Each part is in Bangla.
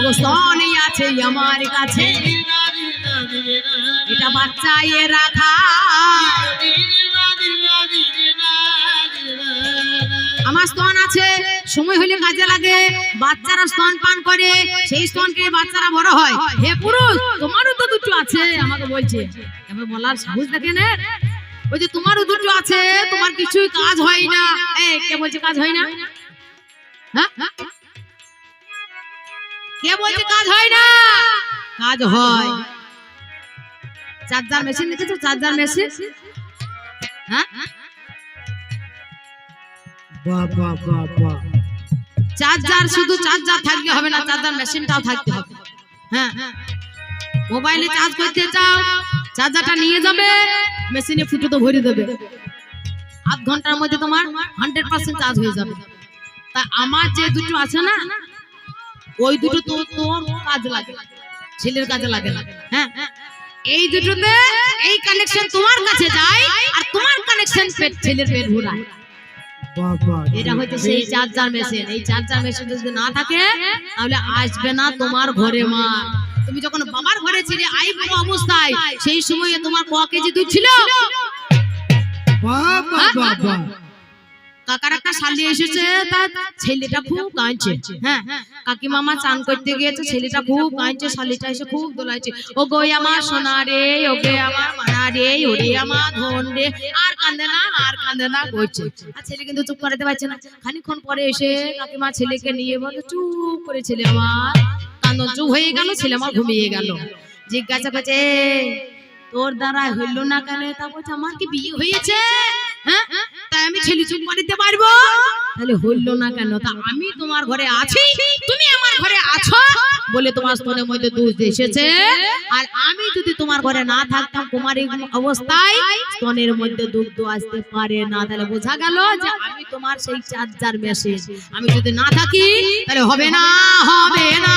ওগো আছে আমার কাছে। এটা বাচ্চা এ রাখা। আমার স্তন আছে, সময় হলে কাজে লাগে। বাচ্চারা স্তন পান করে, সেই স্তনকে বাচ্চারা বড় হয়। হে পুরুষ, তোমারও তো দুটো আছে, আমাকে বলছে। এবার বলার সাহস দেখেন এর। ওই তোমারও দুটো আছে, তোমার কিছুই কাজ হয় না। এই, কে বলছে কাজ হয় না? হ্যাঁ? কে বলছে কাজ হয় না? কাজ হয়। চার্জার মেশিন দেখেছ? Charger machine? হ্যাঁ? বাহ বাহ বাহ বাহ। চার্জার শুধু চার্জার থাকলে হবে না চার্জার মেশিনটাও থাকতে হবে। হ্যাঁ। মোবাইলে চার্জ করতে চাও চার্জারটা নিয়ে যাবে মেশিনে ফুটো তো ভরে দেবে। আধ ঘণ্টার মধ্যে তোমার হান্ড্রেড পার্সেন্ট চার্জ হয়ে যাবে। তা আমার যে দুটো আছে না ওই দুটো তো তোর কাজ লাগে ছেলের কাজে লাগে না। হ্যাঁ? এই দুটোতে এই কানেকশন তোমার কাছে যায় আর তোমার কানেকশন পেট ছেলের পেট ঘোরায়। এটা হচ্ছে সেই চার্জার মেশিন। এই চার্জার মেশিন যদি না থাকে তাহলে আসবে না তোমার ঘরে মা। তুমি যখন বাবার ঘরে ছিলে আই অবস্থায় সেই সময়ে তোমার ক কেজি দুধ ছিল? বাহ কাকার এসেছে ছেলেটা খুব হ্যাঁ চান করতে গিয়েছে, ছেলেটা খুব খুব ছেলে কিন্তু চুপ করাতে পারছে না। খানিকক্ষণ পরে এসে কাকিমা ছেলেকে নিয়ে বলে চুপ করে ছেলে আমার কান্দন চুপ হয়ে গেল, ছেলে আমার ঘুমিয়ে গেল। জিজ্ঞাসা করছে তোর দ্বারা হইল না কেন? তা বলছে, আমার কি বিয়ে হয়েছে? হ্যাঁ? তাই আমি ছেলে চুপ করে দিতে পারব? তাহলে হইল না কেন? তা আমি তোমার ঘরে আছি, তুমি আমার ঘরে আছো বলে তোমার স্তনের মধ্যে দুধ এসেছে। আর আমি যদি তোমার ঘরে না থাকতাম, তোমার এই অবস্থায় স্তনের মধ্যে দুধ আসতে পারে না। তাহলে বোঝা গেল যে আমি তোমার সেই চার্জার মেশিন আমি যদি না থাকি, তাহলে হবে না হবে না।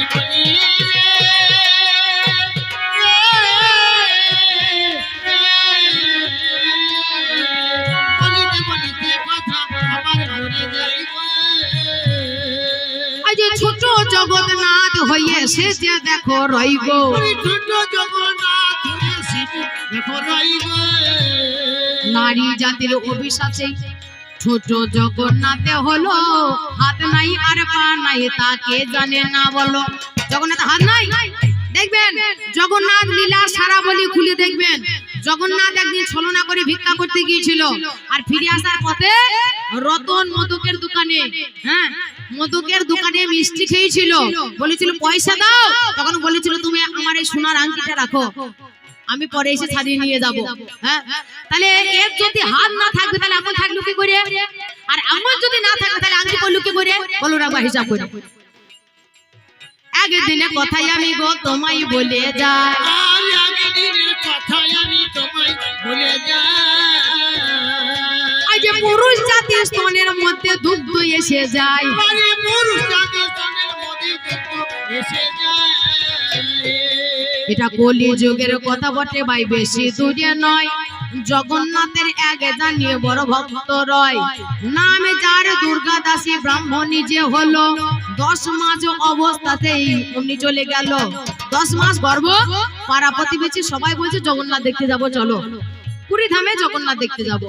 জগন্নাথ হইয়ে সে যে দেখো রই গো নারী জাতির অভিশাপে ছোট জগন্নাথে হলো হাত নাই আর পা নাই তাকে জানে না বলো। জগন্নাথ হাত নাই? দেখবেন জগন্নাথ লীলা সারা বলি খুলে দেখবেন। জগন্নাথ একদিন ছলনা করে ভিক্ষা করতে গিয়েছিল আর ফিরে আসার পথে রতন মদকের দোকানে হ্যাঁ মদকের দোকানে মিষ্টি খেয়েছিল। বলেছিল, পয়সা দাও। তখন বলেছিল, তুমি আমার এই সোনার আংটিটা রাখো। আমি পরে এসে ছাড়িয়ে নিয়ে যাব। হ্যাঁ? তাহলে এর যদি হাত না থাকবে, তাহলে আঙুল থাকল কি করে? আর আঙুল যদি না থাকে তাহলে আঙুল করল কি করে? বলো রাখবা হিসাব করে। আগের দিনে কথাই আমি গো তোমায় বলে যাই। আজ পুরুষ জাতি স্তনের মধ্যে দুগ্ধ এসে যায়। এটা কলি যুগের কথা বটে ভাই বেশি দূরে নয়। জগন্নাথের এক জানিয়ে বড় ভক্ত রয়। নামে যার দুর্গা দাসী ব্রাহ্মণী যে হলো। দশ মাস অবস্থাতেই উনি চলে গেল। দশ মাস গর্ব? পাড়া প্রতিবেশী সবাই বলছে জগন্নাথ দেখতে যাব চলো। পুরী ধামে জগন্নাথ দেখতে যাব।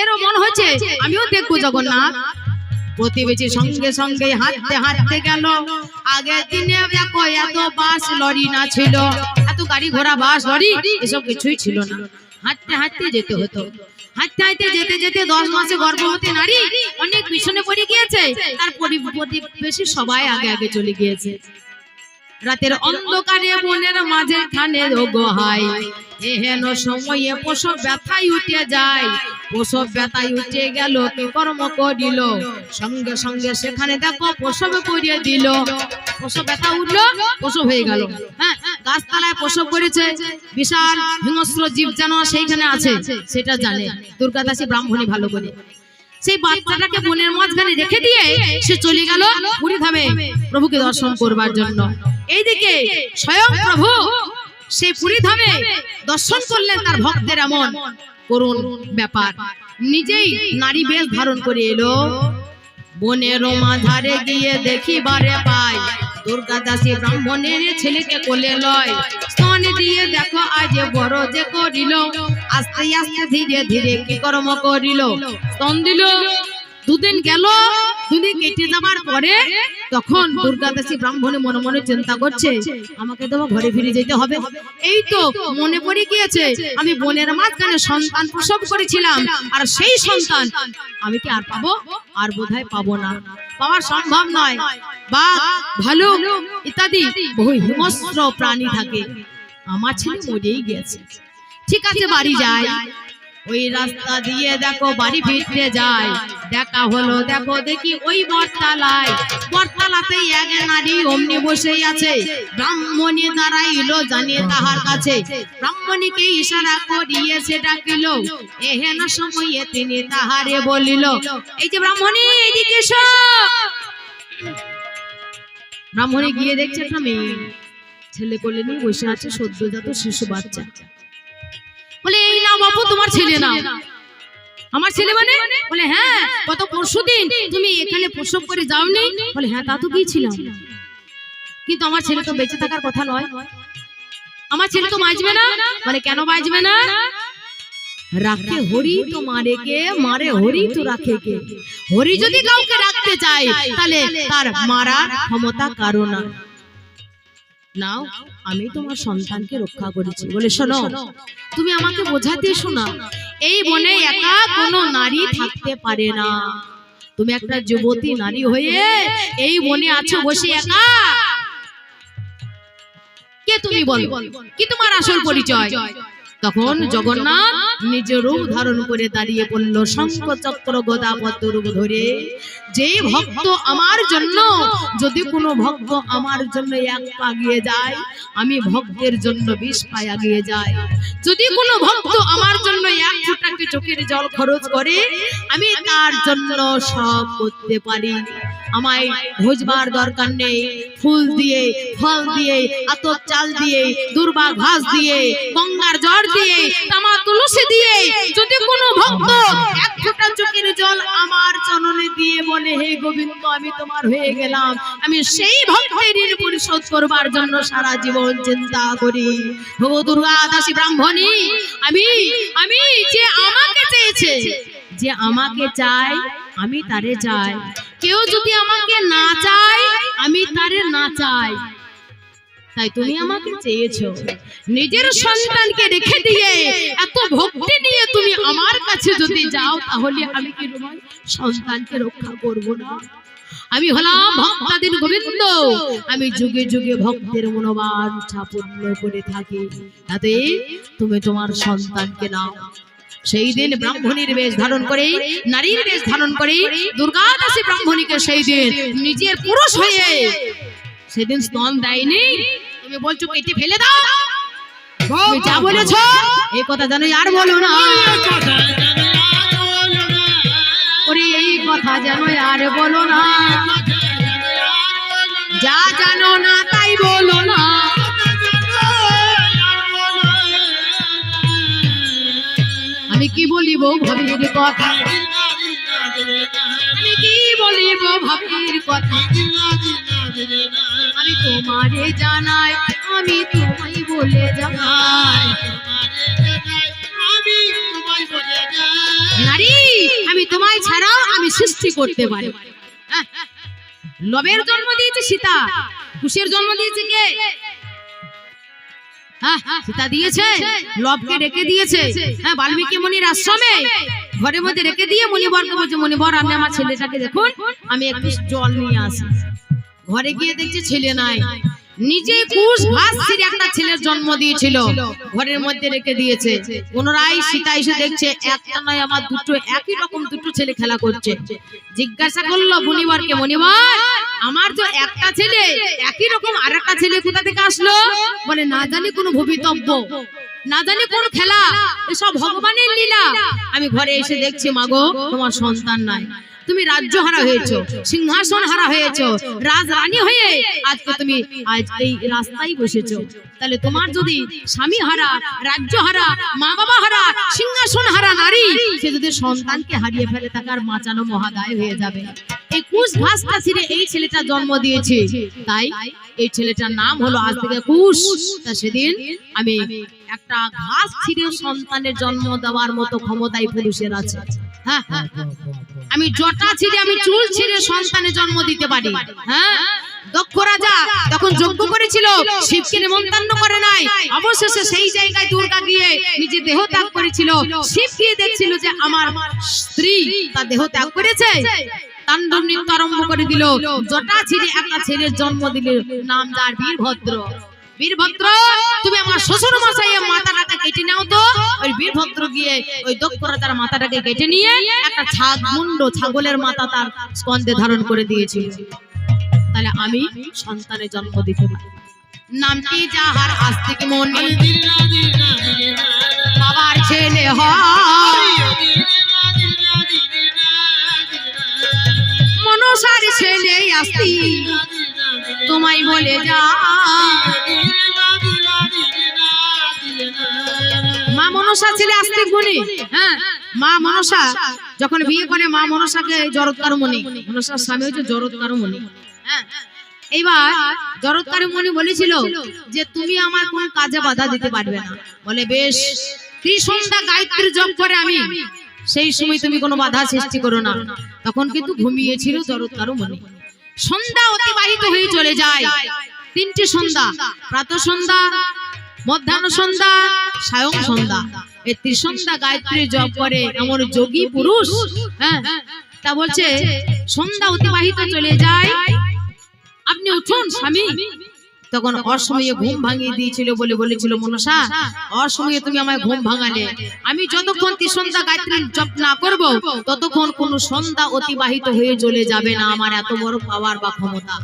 এরও মন হচ্ছে আমিও দেখব জগন্নাথ। প্রতিবেশী সঙ্গে সঙ্গে হাঁটতে হাঁটতে গেল। আগের দিনে দেখো এত বাস লরি না ছিল। এত গাড়ি ঘোড়া বাস লরি এসব কিছুই ছিল না। হাঁটতে হাঁটতে যেতে হতো। হাঁটতে হাঁটতে যেতে যেতে দশ মাসে গর্ভবতী নারী অনেক পিছনে পড়ে গিয়েছে। তার প্রতিবেশী সবাই আগে আগে চলে গিয়েছে। রাতের অন্ধকারে বনের মাঝে খানে গোহাই এহেন সময়ে প্রসব ব্যথায় উঠে যায়। প্রসব ব্যথায় উঠে গেল কি কর্ম করিল? সঙ্গে সঙ্গে সেখানে দেখো প্রসব করিয়ে দিল। প্রসব ব্যথা উঠল প্রসব হয়ে গেল। হ্যাঁ গাছতলায় প্রসব করেছে। বিশাল হিংস্র জীব যেন সেইখানে আছে সেটা জানে। দুর্গাদাসী ব্রাহ্মণী ভালো করে। সেই বাচ্চাটাকে বনের মাঝখানে রেখে দিয়ে সে চলে গেল পুরী ধামে প্রভুকে দর্শন করবার জন্য। এইদিকে স্বয়ং প্রভু সে পুরী ধামে দর্শন করলেন তার ভক্তের এমন করুন ব্যাপার। নিজেই নারী বেশ ধারণ করে এলো। বনের মাঝারে গিয়ে দেখিবারে পাই দুর্গা দাসী ব্রাহ্মণের ছেলেকে কোলে লয়। স্তন দিয়ে দেখো আজ বড় যে করিল। আস্তে আস্তে ধীরে ধীরে কি কর্ম করিল। স্তন দিল দুদিন গেল, দুদিন কেটে যাবার পরে তখন দুর্গা দাসী ব্রাহ্মণে মনে মনে চিন্তা করছে, আমাকে তো ঘরে ফিরে যেতে হবে। এই তো মনে পড়ে গিয়েছে, আমি বনের মাঝখানে সন্তান প্রসব করেছিলাম, আর সেই সন্তান আমি কি আর পাবো? আর বোধহয় পাবো না। পাওয়া সম্ভব নয়। বা ভালো ইত্যাদি বহু হিংস্র প্রাণী থাকে। আমার ছেলে মরেই গেছে ঠিক আছে, বাড়ি যায় ওই রাস্তা দিয়ে দেখো বাড়ি ফিরতে যায়। দেখা হলো, দেখো দেখি ওই বটতলায়। বটতলাতে এক নারী অমনি বসে আছে। ব্রাহ্মণী দাঁড়াইলো জানিয়ে তাহার কাছে। ব্রাহ্মণীকে ইশারা করিয়ে সে ডাকিল। এহেন সময়ে তিনি তাহারে বলিল, এই যে ব্রাহ্মণী, এদিকে ব্রাহ্মণী গিয়ে দেখছে একটা মেয়ে। ছেলে কোলে নিয়ে বসে আছে, সদ্যজাত শিশু বাচ্চা। এই তোমার ছেলে না। আমার ছেলে মানে? বলে হ্যাঁ গত পরশুদিন তুমি এখানে প্রসব করে যাওনি? বলে হ্যাঁ তা তো গিয়েছিলাম। কিন্তু আমার ছেলে তো বেঁচে থাকার কথা নয়। আমার ছেলে তো বাঁচবে না? মানে কেন বাঁচবে না? রাখে হরি তো মারে কে মারে হরি তো রাখে কে হরি যদি কাউকে রাখতে চায় তাহলে তার মারার ক্ষমতা কারও না। নাও আমি তোমার সন্তানকে রক্ষা করেছি। বলে শোনো তুমি আমাকে বোঝাতে শোনা এই বনে একা কোনো নারী থাকতে পারে না। তুমি একটা যুবতী নারী হয়ে এই বনে আছো বসে একা। কে তুমি বলো? কি তোমার আসল পরিচয়? তখন জগন্নাথ নিজ রূপ ধারণ করে দাঁড়িয়ে পড়ল শঙ্খ চক্র গদা পদ্ম রূপ ধরে যে ভক্ত আমার জন্য যদি কোনো ভক্ত আমার জন্য এক পা গিয়ে যায় আমি ভক্তের জন্য বিশ পা এগিয়ে যাই যদি কোনো ভক্ত আমার জন্য এক ফোঁটাকে চোখের জল খরচ করে আমি তার জন্য সব করতে পারি। আমায় ভোজবার দরকার নেই ফুল দিয়ে ফল দিয়ে আতর চাল দিয়ে দুর্বা ঘাস দিয়ে গঙ্গার জ্বর দিয়ে তামা তুলসী দিয়ে, যদি কোনো ভক্ত এক ফোঁটা চোখের জল আমার চরণে দিয়ে বলে, হে গোবিন্দ, আমি তোমার হয়ে গেলাম। আমি সেই ভক্তের ঋণ পরিশোধ করবার জন্য সারা জীবন চিন্তা করি। ও দুর্গা দাসী ব্রাহ্মণী, আমি আমি যে আমাকে চেয়েছে, যে আমাকে চাই আমি তারে চাই। কেউ যদি আমাকে না চায়, আমি তারে না চাই। তাই তুমি আমাকে চেয়েছো। নিজের সন্তানকে রেখে দিয়ে এত ভক্তি নিয়ে তুমি আমার কাছে যদি যাও তাহলে আমি কি তোমার সন্তানকে রক্ষা করব না। আমি হলাম ভক্তাদিন গোবিন্দ। আমি যুগে যুগে ভক্তের মনোবাঞ্ছা পূর্ণ করে থাকি। তাতে তুমি তোমার সন্তানকে নাও। সেই দিন ব্রাহ্মণীর বেশ ধারণ করে নারীর বেশ ধারণ করে দুর্গা দাসী ব্রাহ্মণীকে সেই দিন নিজের পুরুষ হয়ে সেদিন স্তন দেয়নি। তুমি বলছো কেটে ফেলে দাও। তুমি যা বলেছ এই কথা জানো আর বলো না। ওরে এই কথা যেন আর বলো না। যা জানো না তাই বলো না। আমি কি বলিব ভাবির কথা? আমি কি বলিব ভাবির কথা? আমি তোমারে জানাই আমি তোমায় বলে জানাই। নারী আমি তোমায় ছাড়াও আমি সৃষ্টি করতে পারি। হ্যাঁ, লবের জন্ম দিয়েছে সীতা কুশের জন্ম দিয়েছে কে? সীতা দিয়েছে, লবকে রেখে দিয়েছে। হ্যাঁ বাল্মীকি মুনির আশ্রমে। ঘরের মধ্যে রেখে দিয়ে মণিবরকে বলছে মণিবর আপনি আমার ছেলেটাকে দেখুন, আমি একটু জল নিয়ে আসি। ঘরে গিয়ে দেখছি ছেলে নাই। নিজে কুশ ছিঁড়ে একটা ছেলের জন্ম দিয়েছিল। ঘরের মধ্যে রেখে দিয়েছে। পুনরায় সীতা এসে দেখছে একটা নয় আমার দুটো একই রকম দুটো ছেলে খেলা করছে। জিজ্ঞাসা করল মনিবরকে মনিবর আমার তো একটা ছেলে একই রকম আর একটা ছেলে কোথা থেকে আসলো? বলে না জানি কোনো ভবিতব্য না জানি কোন খেলা এসব ভগবানের লীলা। আমি ঘরে এসে দেখছি মাগো তোমার সন্তান নাই। তুমি রাজ্য হারা হয়েছো সিংহাসন হারা হয়েছো রাজরানী হয়ে আজকে তুমি আজ এই রাস্তায় বসেছো। তাহলে তোমার যদি স্বামী হারা রাজ্য হারা মা বাবা হারা সিংহাসন হারা নারী সে যদি সন্তানকে হারিয়ে ফেলে তাকে আর বাঁচানো মহাদায় হয়ে যাবে। এই কুশ ঘাসটা ছিঁড়ে এই ছেলেটা জন্ম দিয়েছে। তাই এই ছেলেটার নাম হলো আজ থেকে কুশ তা সেদিন আমি একটা ঘাস ছিঁড়ে সন্তানের জন্ম দেওয়ার মতো ক্ষমতাই পুরুষের আছে। হ্যাঁ হ্যাঁ বাহ। আমি জটা ছিঁড়ে আমি চুল ছিঁড়ে সন্তানের জন্ম দিতে পারি। হ্যাঁ দক্ষ রাজা তখন যজ্ঞ করেছিল, শিবকে নিমন্ত্রণ করে নাই। অবশেষে সেই জায়গায় দুর্গা গিয়ে নিজে দেহ ত্যাগ করেছিল। শিব গিয়ে দেখছিল যে আমার স্ত্রী তার দেহ ত্যাগ করেছে। তাণ্ডব নৃত্য আরম্ভ করে দিল। জটা ছিঁড়ে একটা ছেলের জন্ম দিল। নাম যার? বীরভদ্র। বীরভদ্র, তুমি আমার শ্বশুর মশাইয়ের মাথাটাকে কেটে নাও তো। ওই বীরভদ্র গিয়ে ওই দক্ষ রাজার মাথাটাকে কেটে নিয়ে একটা ছাগ মুন্ড, ছাগলের মাথা তার স্কন্ধে ধারণ করে দিয়েছিল। তাহলে আমি সন্তানের জন্ম দিতে পারি। নামটি যাহার আস্তিক মনে বাবার ছেলে হয়। মনসার ছেলে আসতি তোমায় বলে যা। মা মনসা ছেলে আস্তিক মনে হ্যাঁ মা মনসা যখন বিয়ে করে, মা মনসাকে জরৎকার মনি মনসার স্বামী হচ্ছে জরৎকার মনি হ্যাঁ এইবার জরৎকার মনি বলেছিল যে তুমি আমার কোন কাজে বাধা দিতে পারবে না। বলে, বেশ ত্রিসন্ধ্যা গায়ত্রী জপ করে আমি সেই সময় তুমি কোনো বাধা সৃষ্টি করো না। তখন কিন্তু ঘুমিয়েছিল জরৎকার মনি। সন্ধ্যা অতিবাহিত হয়ে চলে যায়। তিনটি সন্ধ্যা, প্রাত সন্ধ্যা, মধ্যাহ্ন সন্ধ্যা, সায়ং সন্ধ্যা। এই ত্রিসন্ধ্যা গায়ত্রী জপ করে এমন যোগী পুরুষ হ্যাঁ তা বলছে, সন্ধ্যা অতিবাহিত চলে যায়। আপনি উঠুন, স্বামী। তখন অসময়ে ঘুম ভাঙিয়ে দিয়েছিল বলে বলেছিল মনসা অসময়ে তুমি আমায় ঘুম ভাঙালে। আমি যতক্ষণ ত্রিসন্ধ্যা গায়ত্রী জপ না করব ততক্ষণ কোন সন্ধ্যা অতিবাহিত হয়ে চলে যাবে না আমার এত বড় পাওয়ার বা ক্ষমতা।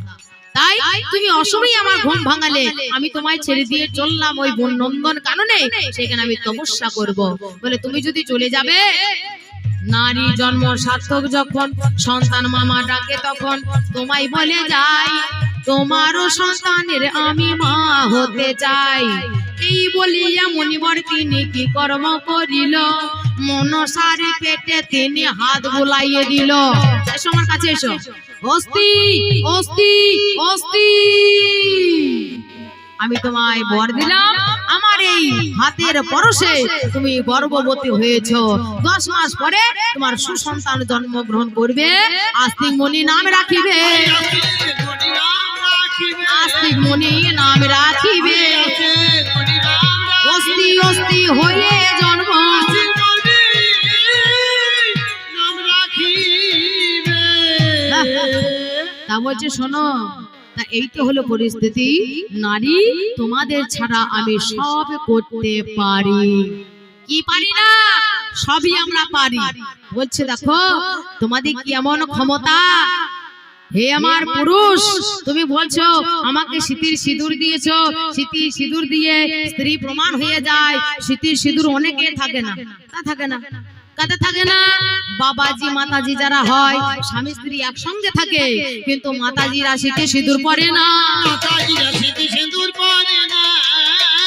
তাই তুমি অসময়ে আমার ঘুম ভাঙালে। আমি তোমায় ছেড়ে দিয়ে চললাম ওই বন নন্দন কাননে। সেখানে আমি তপস্যা করব। বলে তুমি যদি চলে যাবে নারী জন্ম সার্থক যখন সন্তান মামা ডাকে তখন তোমায় বলে যাই। তোমারও সন্তানের আমি মা হতে চাই। এই বলিয়া মনিবর তিনি কি কর্ম করিল? মনসার পেটে তিনি হাত বুলাইয়ে দিল। আমার কাছে এসো। অস্তি অস্তি অস্তি আমি তোমায় বর দিলাম। আমার এই হাতের পরশে তুমি গর্ভবতী হয়েছ। দশ মাস পরে তোমার সুসন্তান জন্মগ্রহণ করবে। আস্তিক মনি নাম রাখিবে। আস্তিক মনি নাম রাখিবে। অস্তি অস্তি হয়ে জন্ম। তা বলছে, শোনো, তা এই তো হলো পরিস্থিতি। নারী তোমাদের ছাড়া আমি সব করতে পারি। কি পারি না? সবই আমরা পারি। বলছে, দেখো, তোমাদের কি এমন ক্ষমতা? হে আমার পুরুষ তুমি বলছো আমাকে শীতির সিঁদুর দিয়েছ। শীতির সিঁদুর দিয়ে স্ত্রী প্রমাণ হয়ে যায়। শীতির সিঁদুর অনেকে থাকে না। তা থাকে না। কাতে থাকে না? বাবাজি মাতাজি যারা হয় স্বামী স্ত্রী একসঙ্গে থাকে কিন্তু মাতাজিরা শীতে সিঁদুর পরে না।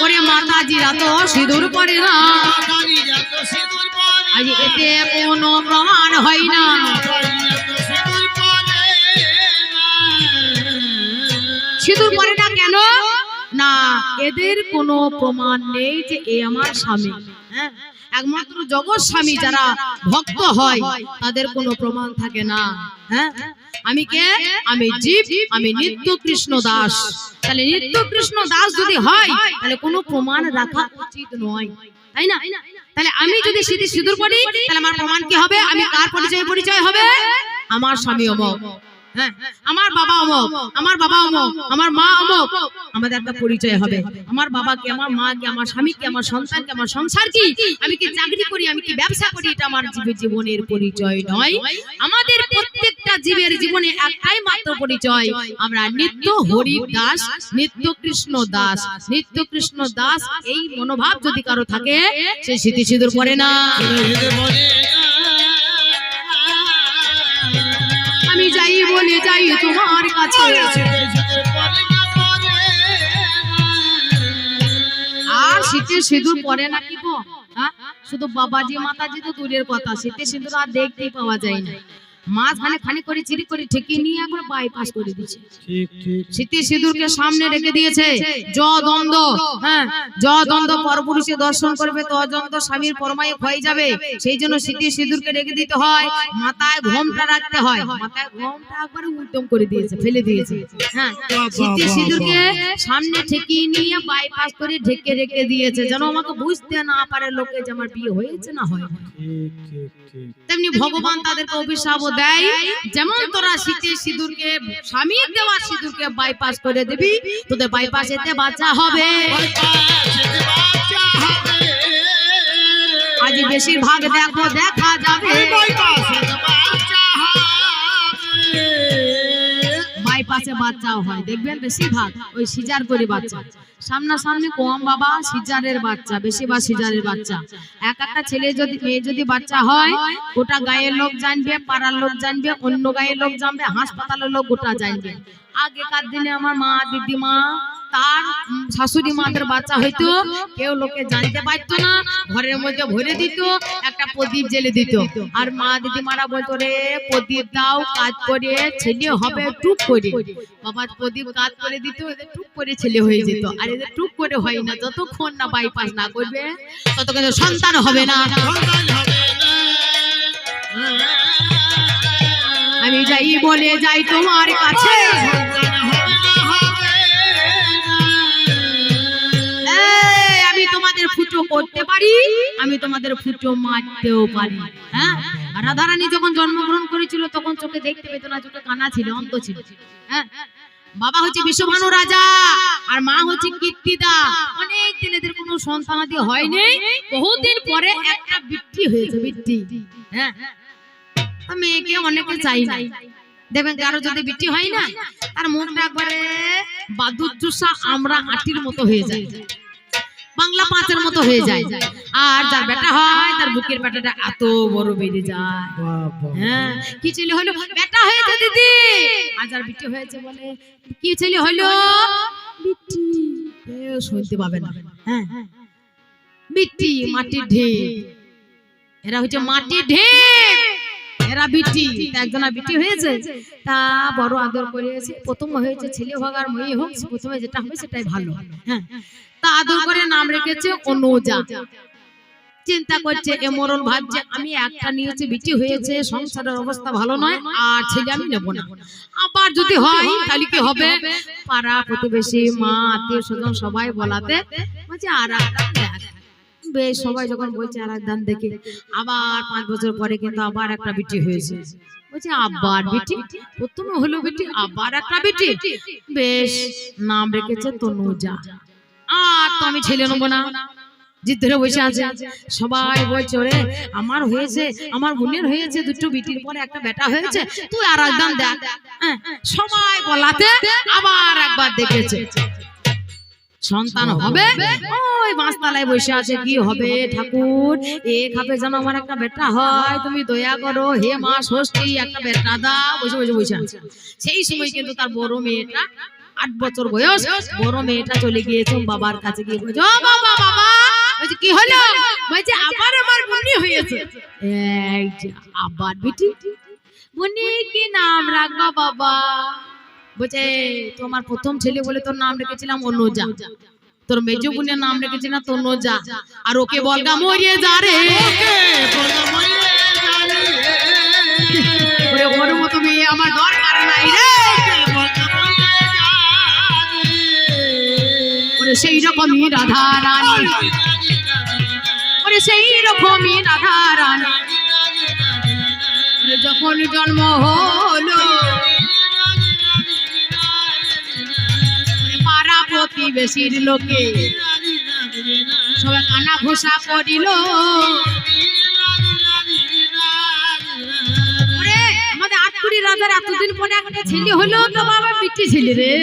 ওরে মাতাজিরা তো সিঁদুর পরে না। আজ এতে কোনো প্রমাণ হয় না। সিঁদুর পরে না কেন? না, এদের কোনো প্রমাণ নেই যে এ আমার স্বামী। হ্যাঁ? একমাত্র জগৎ স্বামী যারা ভক্ত হয়, তাদের কোনো প্রমাণ থাকে না। হ্যাঁ? আমি কে? আমি জীব, আমি নিত্য কৃষ্ণ দাস। তাহলে নিত্য কৃষ্ণ দাস যদি হয়, তাহলে কোনো প্রমাণ রাখা উচিত নয়। তাই না? তাহলে আমি যদি সিদ্ধি সিঁদুর পড়ি তাহলে আমার প্রমাণ কি হবে? আমি কার পরিচয় পরিচয় হবে? আমার স্বামী অমক। হ্যাঁ আমার বাবা অমক, আমার বাবা অমক, আমার মা অমক। আমাদের একটা পরিচয় হবে। আমার বাবাকে, আমার মাকে, আমার স্বামীকে, আমার সন্তানকে, আমার সংসার কি আমি কি চাকরি করি, আমি কি ব্যবসা করি, এটা আমার জীব- জীবনের পরিচয় নয়। আমাদের প্রত্যেকটা জীবের জীবনে একটাই মাত্র পরিচয়। আমরা নিত্য হরি দাস নিত্য কৃষ্ণ দাস নিত্য কৃষ্ণ দাস এই মনোভাব যদি কারও থাকে, সে স্মৃতি সিঁদুর পড়ে না। বলে যাই তোমার কাছে। আর শীতে সিঁদুর পরে না কি গো? হ্যাঁ? শুধু বাবাজি মাতাজি তো দূরের কথা শীতে সিঁদুর আর দেখতেই পাওয়া যায় না। মাছ খানে করে চিরি করে ঠেকিয়ে নিয়ে একবার বাইপাস করে ঠিক ঠিক। সিঁদুরকে সামনে রেখে দিয়েছে। জ দ্বন্দ্ব হ্যাঁ জ দ্বন্দ্ব পরপুরুষে দর্শন করবে তো স্বামীর পরমায়ক হয়ে যাবে। সেই জন্য শীতে সিঁদুরকে রেখে দিতে হয়। মাথায় ঘোমটা রাখতে হয়। মাথায় ঘোমটা একবারে উল্টম করে দিয়েছে ফেলে দিয়েছে। হ্যাঁ শীতে সিঁদুরকে সামনে ঠেকিয়ে নিয়ে বাইপাস করে ঢেকে রেখে দিয়েছে। যেন আমাকে বুঝতে না পারে লোকে যে আমার বিয়ে হয়েছে না হয় ঠিক ঠিক। তেমনি ভগবান তাদেরকে অভিশাপও দেয়। যেমন তোরা শীতের সিঁদুরকে স্বামীর দেওয়া সিঁদুরকে বাইপাস করে দিবি। তোদের বাইপাস এতে বাচ্চা হবে। আজ বেশিরভাগ দেখো দেখা যাবে। বাইপাসে বাচ্চাও হয়। দেখবেন বেশিরভাগ ওই সিজার করে বাচ্চা। সামনাসামনি কম বাবা সিজারের বাচ্চা, বেশিরভাগ সিজারের বাচ্চা। এক একটা ছেলে যদি, মেয়ে যদি বাচ্চা হয়, গোটা গায়ের লোক জানবে, পাড়ার লোক জানবে, অন্য গায়ের লোক জানবে, হাসপাতালের লোক গোটা জানবে। আগেকার দিনে আমার মা, দিদিমা তার শাশুড়ি মাদের বাচ্চা হইতো, কেউ লোকে জানতে পারতো না, ঘরের মধ্যে ভরে দিত, একটা প্রদীপ জেলে দিত। আর মা দিদিমারা বলতো, রে, প্রদীপ দাও, কাজ করে, ছেলে হবে, টুক করে। বাবা প্রদীপ কাজ করে দিত, এদের টুক করে ছেলে হয়ে যেত। আর এদের টুক করে হয় না, যতক্ষণ না বাইপাস না করবে, ততক্ষণ সন্তান হবে না। আমি যাই বলে যাই তোমার কাছে। আমি তোমাদের ফুটো করতে পারি, আমি তোমাদের ফুটো মারতেও পারি। হ্যাঁ? রাধারানী যখন জন্মগ্রহণ করেছিল, তখন চোখে দেখতে পেত না, চোখে কানা ছিল, অন্ধ ছিল। হ্যাঁ? বাবা হচ্ছে বিশ্বভানু রাজা, আর মা হচ্ছে কীর্তিদা। অনেক দিন এদের কোনো সন্তানাদি হয়নি। বহুদিন পরে একটা বিট্টি হয়েছে, বিট্টি। হ্যাঁ? মেয়েকে অনেকে চাই না। দেখবেন কারও যদি বিটি হয় না, তার মনটা একবারে বাদুর চুষা আমরা আটির মতো হয়ে যায়। বাংলা পাঁচের মতো হয়ে যায়। আর যার বেটা হয় তার বুকের বেটাটা এত বড় বেড়ে যায়। হ্যাঁ কি ছেলে হলো? বেটা হয়েছে দিদি। আর যার বিটি হয়েছে বলে কি ছেলে হলো? বিটি। শুনতে পাবে না। হ্যাঁ। বিটি মাটির ঢেপ এরা হচ্ছে মাটির ঢেপ এরা বিটি। একজনা বিটি হয়েছে। তা বড় আদর করেছে প্রথম হয়েছে ছেলে হোক আর মেয়ে হোক প্রথমে যেটা হবে সেটাই ভালো। হ্যাঁ। তা আদর করে নাম রেখেছে অনুজা। চিন্তা করছে, এ মরণ ভাবছে, আমি একটা নিয়েছি, বিটি হয়েছে, সংসারের অবস্থা ভালো নয়, আর ছেলে আমি নেব না। আবার যদি হয়, তাহলে কি হবে? পাড়া প্রতিবেশী, মা, আত্মীয় স্বজন সবাই বলাতে বলছে আর বেশ, সবাই যখন বলছে আর এক দান দেখে আবার পাঁচ বছর পরে কিন্তু আবার একটা বিটি হয়েছে। বলছে, আবার বিটি? প্রথমে হলো বিটি, আবার একটা বিটি? বেশ, নাম রেখেছে তনুজা। আর তো আমি ছেলে নেব না। বসে আছে। সবাই আমার হয়েছে আমার বোনের হয়েছে দুটো বিটির পরে একটা বেটা হয়েছে তুই আর একদম দেখ। হ্যাঁ, সবাই বলাতে আবার একবার দেখেছে। সন্তান হবে? ওই বাঁশতলায় বসে আছে কি হবে ঠাকুর? এ খাবে যেন আমার একটা বেটা হয় তুমি দয়া করো হে মা ষষ্ঠী একটা বেটা দাও। বসে বসে বসে আছে। সেই সময় কিন্তু তার বড় মেয়েটা আট বছর বয়স, বড় মেয়েটা চলে গিয়েছে বাবার কাছে গিয়ে বলছে বাবা বাবা! কি হলো? বলছে, আবার আমার বুনি হয়েছে। আবার বেটি। বুনি কি নাম রাখব বাবা? বলছে, তোমার প্রথম ছেলে বলে তোর নাম রেখেছিলাম অনুজা। তোর মেজো বোনের নাম রেখেছিলাম তনুজা। আর ওকে বলগা মরিয়ে যা রে। ওর মতো মেয়ে আমার দরকার নাই রে। সেই রকমই রাধা রানী। ওরে সেই রকমই রাধা রানী। যখন জন্ম হলো পাড়া প্রতিবেশীর লোকে সবাই কানা ঘোষা করিল আমাদের আটকুড়ি রাজার এতদিন পরে একটা ছেলে হলো, তো বাবা মিটি ছেলে রে।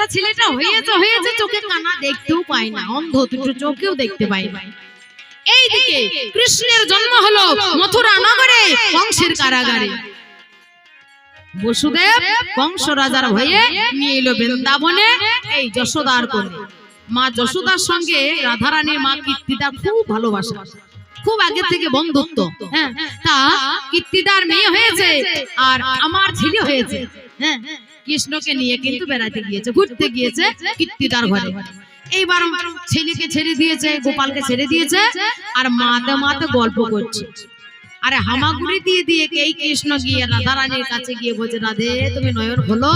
তা ছেলেটা হয়েছে হয়েছে চোখে কানা দেখতেও পায় না অন্ধ দুটো চোখেও দেখতে পায় না। এইদিকে কৃষ্ণের জন্ম হলো মথুরা নগরে কংসের কারাগারে। বসুদেব কংস রাজার হয়ে নিয়ে এলো বৃন্দাবনে এই যশোদার কোলে মা যশোদার সঙ্গে রাধারানীর মা কীর্তিদা খুব ভালোবাসা। খুব আগে থেকে বন্ধুত্ব। হ্যাঁ তা কীর্তিদার মেয়ে হয়েছে আর আমার ছেলে হয়েছে। হ্যাঁ কৃষ্ণকে নিয়ে কিন্তু বেড়াতে গিয়েছে ঘুরতে গিয়েছে কীর্তিদার ঘরে। এইবার ছেলেকে ছেড়ে দিয়েছে গোপালকে ছেড়ে দিয়েছে আর মাতে মাতে গল্প করছে। আরে হামাগুড়ি দিয়ে দিয়ে এই কৃষ্ণ গিয়ে রাধারানীর কাছে গিয়ে বলছে রাধে তুমি নয়ন খোলো?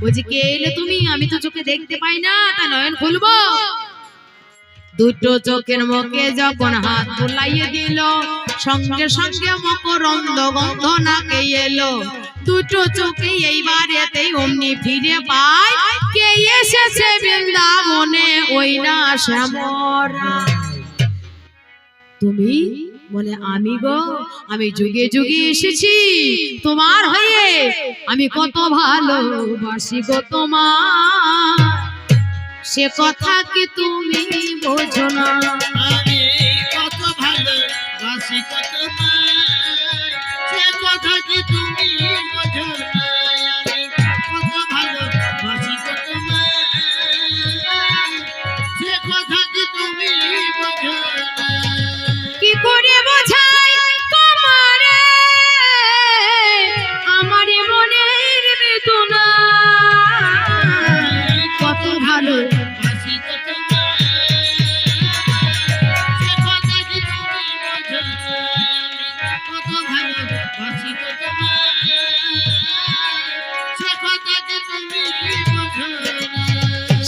বলছি কে এলে তুমি? আমি তো চোখে দেখতে পাই না তাই নয়ন খুলবো? দুটো চোখের মুখে যখন হাত বুলাইয়ে দিল সঙ্গে সঙ্গে মকরন্দ গন্ধ নাকে এলো। দুটো চোখে অমনি ফিরে পায়। কে এসেছে বৃন্দাবনে? ওই না শ্যামর। তুমি? বলে, আমি গো, আমি যুগে যুগে এসেছি। তোমার হয়ে আমি কত ভালোবাসি গো তোমার। সে কথা কি তুমি বোঝো না?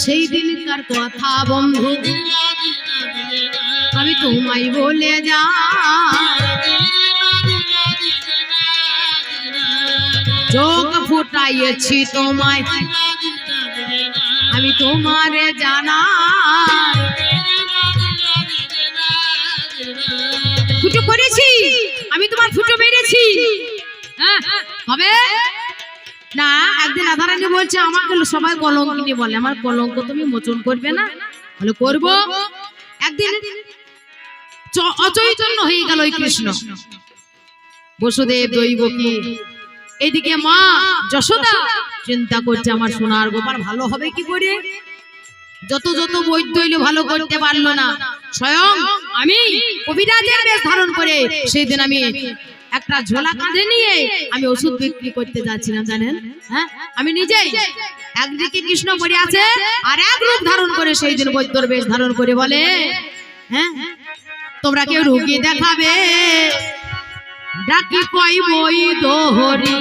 সেই দিনকার কথা বন্ধু। আমি তোমায় বলে যা চোখ ফুটাইয়েছি তোমায়। আমি তোমারে জানা। ফুটো করেছি। আমি তোমার ফুটো মেরেছি। হ্যাঁ, হবে? না, একদিন রাধারানী বলছে, আমাকে সবাই কলঙ্কিনী বলে। আমার কলঙ্ক তুমি মোচন করবে না? বলে, করব। একদিন অচৈতন্য হয়ে গেল ওই কৃষ্ণ। বসুদেব দৈবকী এদিকে মা যশোদা চিন্তা করছে, আমার সোনার গোপাল ভালো হবে কি করে? যত যত বৈদ্য হইল ভালো করতে পারল না। স্বয়ং আমি কবিরাজের বেশ ধারণ করে সেই দিন আমি একটা ঝোলা কাঁধে নিয়ে আমি ওষুধ বিক্রি করতে যাচ্ছিলাম জানেন? হ্যাঁ? আমি নিজেই একদিকে কৃষ্ণ পড়ে আছে আর এক রূপ ধারণ করে সেই দিন বৈদ্যর বেশ ধারণ করে বলে। হ্যাঁ? তোমরা কেউ রুগী দেখাবে। ডাকি কই বই দোহরি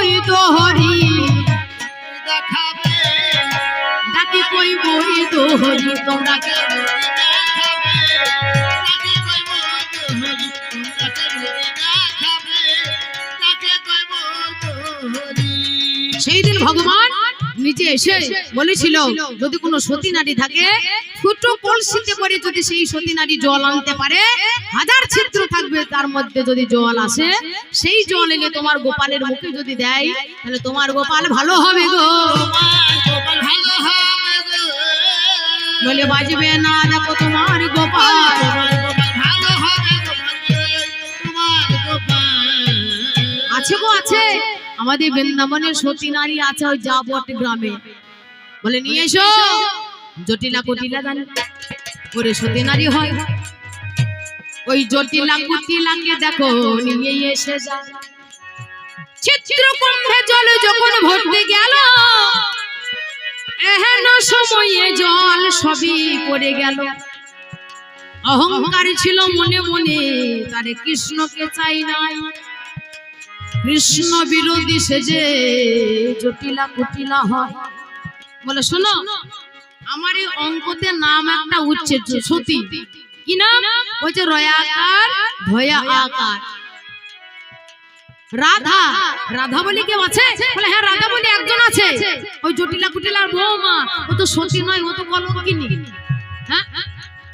বই দোহরি? দেখাবে? ডাকি কই বই দোহরি? তোমরা সেই দিন ভগবান নিচে এসে বলেছিল, যদি কোনো সতী নারী থাকে ছোট কলসিতে করে যদি সেই সতী নারী জল আনতে পারে, হাজার ছিদ্র থাকবে তার মধ্যে যদি জল আসে, সেই জল এনে তোমার গোপালের মুখে যদি দেয়, তাহলে তোমার গোপাল ভালো হবে গো গো। বাজবে না দেখো তোমার গোপাল। আছে গো, আছে আমাদের বৃন্দাবনের সতী নারী আছে ওই যাবট গ্রামে। বলে নিয়ে এসো। জটিলা কুটিলা জানে ওরে সতী নারী হয়। ওই জটিলা কুটিলাকে দেখো নিয়ে এসে যা চিত্রকুম্ভে জল যখন ভরতে গেল এহেন সময়ে জল সবই পড়ে গেল। অহংকার ছিল মনে মনে তারে কৃষ্ণকে চাই নাই। কৃষ্ণ বিরোধী সেজে জটিলা কুটিলা হয়। বলে, শোনো, আমার এই অঙ্কতে নাম একটা উঠছে সতী। কি নাম? যে রয়াকার ভয়া আকার। রাধা রাধা বলে কেউ আছে? বলে হ্যাঁ রাধা বলে একজন আছে। ওই জটিলা কুটিলার বৌমা, ও তো সতী নয়, ও তো কলঙ্কিনী। হ্যাঁ?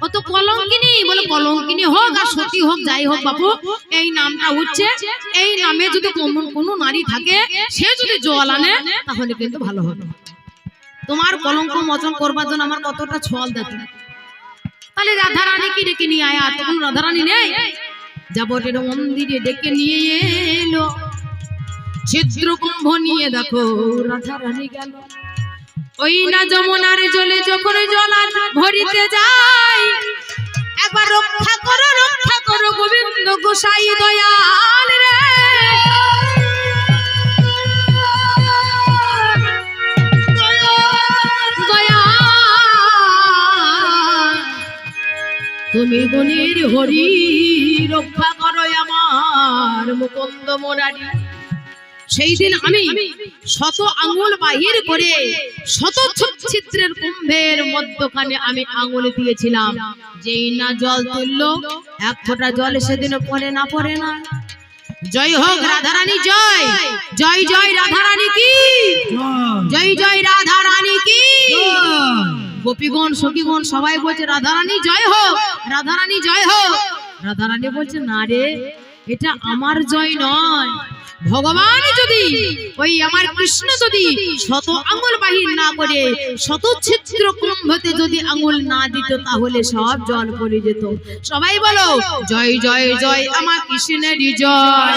ও তো কলঙ্কিনী, বলে কলঙ্কিনী হোক আর সতী হোক, যাই হোক বাবু এই নামটা উঠছে এই নামে যদি কোন- নারী থাকে, সে যদি জল আনে, তাহলে কিন্তু ভালো হবে তোমার কলঙ্ক মোচন করবার জন্য আমার কতটা ছল দেখো। তাহলে রাধা রানী কি ডেকে নিয়ে আয় তো কোনো রাধা রানী নেই। যাবটের মন্দিরে ডেকে নিয়ে এলো। ছিদ্র কুম্ভ নিয়ে দেখো রাধা রানী গেল। ওই না যমুনার জলে যখন জল আর ভরিতে যায় একবার রক্ষা করো রক্ষা করো গোবিন্দ গোসাই দয়াল রে। তুমি গুণের হরি রক্ষা করো আমার মুকুন্দ মোরারি। সেই দিন আমি শত আঙুল বাহির করে শত চিত্রের কুম্ভের মধ্যখানে আমি আঙুল দিয়েছিলাম। যেই না জল তুলল এক ফোঁটা জল সেদিন পড়ে না পড়ে না। জয় হোক রাধারানী জয়। জয়। জয় রাধারানী কি? জয়। জয় রাধারানী কি? গোপীগণ সখীগণ সবাই বলছে রাধারানী জয় হোক। রাধারানী জয় হোক। রাধারানী বলছে না রে এটা আমার জয় নয়। ভগবান যদি ওই আমার কৃষ্ণ যদি শত আঙুল বাহির না করে শত ছিদ্র কুম্ভতে যদি আঙুল না দিত, তাহলে সব জল পড়ে যেত। সবাই বলো, জয় জয় জয় আমার কৃষ্ণের জয়।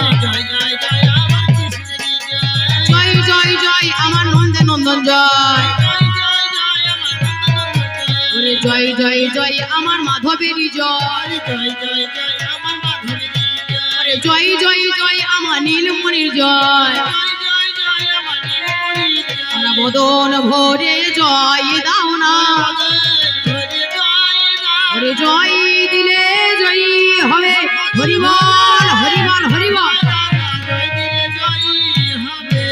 জয় জয় জয় আমার নন্দে নন্দন জয়। জয় জয় জয় আমার মাধবেরই জয় জয় জয়। জয় জয় জয় আমার নীলমণির জয়। বদন ভরে জয় দাও না। জয় দিলে জয় হবে দিলে জয় হবে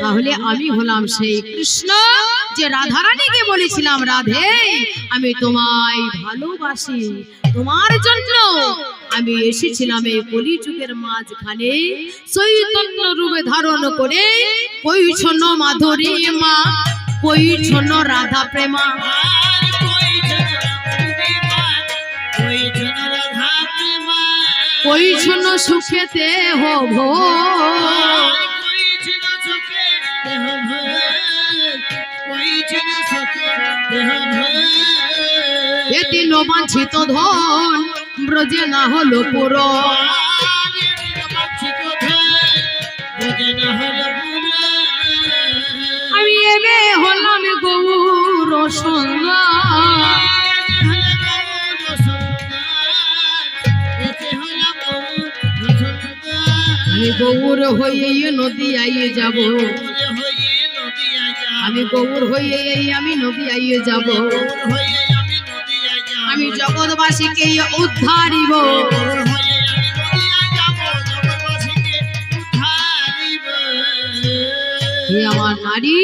তাহলে আমি হলাম সেই কৃষ্ণ যে রাধারানীকে বলেছিলাম, রাধে, আমি তোমায় ভালোবাসি। তোমার জন্য আমি এসেছিলাম এই কলিযুগের মাঝখানে। চৈতন্য রূপে ধারণ করে কৈছন্ন মাধুরী মা কৈছন্ন রাধা প্রেমা। কৈছন্ন সুখেতে হব এটি বাঞ্ছিত ধন। ব্রজে না হলো পুরো। আমি এবে হলাম গৌর আমি গৌর হয়ে নদী আইয়ে যাব। আমি গৌর হয়ে আমি নদী আইয়ে যাব। আমি জগৎবাসীকে উদ্ধারিব। আমার নারী,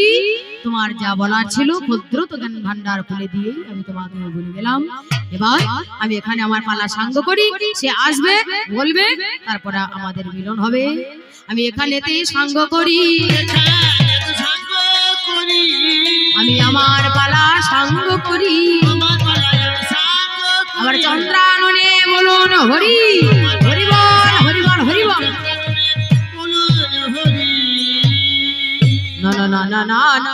তোমার যা বলার ছিল ক্ষুদ্র তো জ্ঞান ভান্ডার খুলে দিয়ে আমি তোমাকে বলে গেলাম। এবার আমি এখানে আমার পালা সাঙ্গ করি, সে আসবে, বলবে, তারপরে আমাদের মিলন হবে। আমি এখানেতে সাঙ্গ করি। আমি আমার পালা সাঙ্গ করি। আমার চন্দ্রাননে বলুন হরি। হরিবল হরিবল হরিবল। না না না না না না।